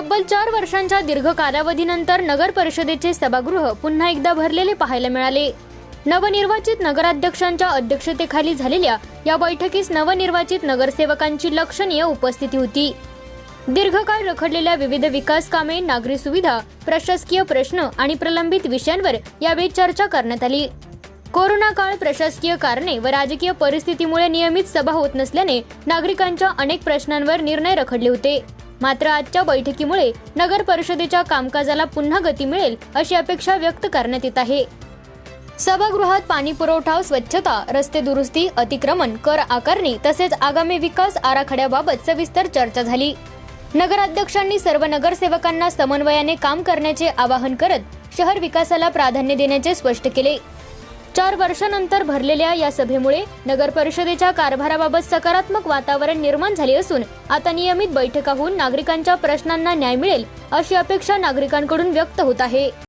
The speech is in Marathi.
तब्बल चार वर्षांच्या दीर्घ कालावधीनंतर नगर परिषदेचे सभागृह पुन्हा एकदा भरलेले पाहायला मिळाले. नवनिर्वाचित नगराध्यक्षांच्या अध्यक्षतेखाली झालेल्या या बैठकीस नवनिर्वाचित नगरसेवकांची लक्षणीय उपस्थिती होती. दीर्घकाळ रखडलेल्या विविध विकास कामे नागरी सुविधा प्रशासकीय प्रश्न आणि प्रलंबित विषयांवर यावेळी चर्चा करण्यात आली. कोरोना काळ प्रशासकीय कारणे व राजकीय परिस्थितीमुळे नियमित सभा होत नसल्याने नागरिकांच्या अनेक प्रश्नांवर निर्णय रखडले होते. मात्र आजच्या बैठकीमुळे नगर परिषदेच्या कामकाजाला पुन्हा गती मिळेल अशी अपेक्षा व्यक्त करण्यात येत आहे. सभागृहात पाणी पुरवठा स्वच्छता रस्ते दुरुस्ती अतिक्रमण कर आकारणी तसेच आगामी विकास आराखड्याबाबत सविस्तर चर्चा झाली. नगराध्यक्षांनी सर्व नगरसेवकांना समन्वयाने काम करण्याचे आवाहन करत शहर विकासाला प्राधान्य देण्याचे स्पष्ट केले. चार वर्षानंतर भरलेल्या या सभेमुळे नगर परिषदेच्या कारभाराबाबत सकारात्मक वातावरण निर्माण झाले असून आता नियमित बैठका होऊन नागरिकांच्या प्रश्नांना न्याय मिळेल अशी अपेक्षा नागरिकांकडून व्यक्त होत आहे.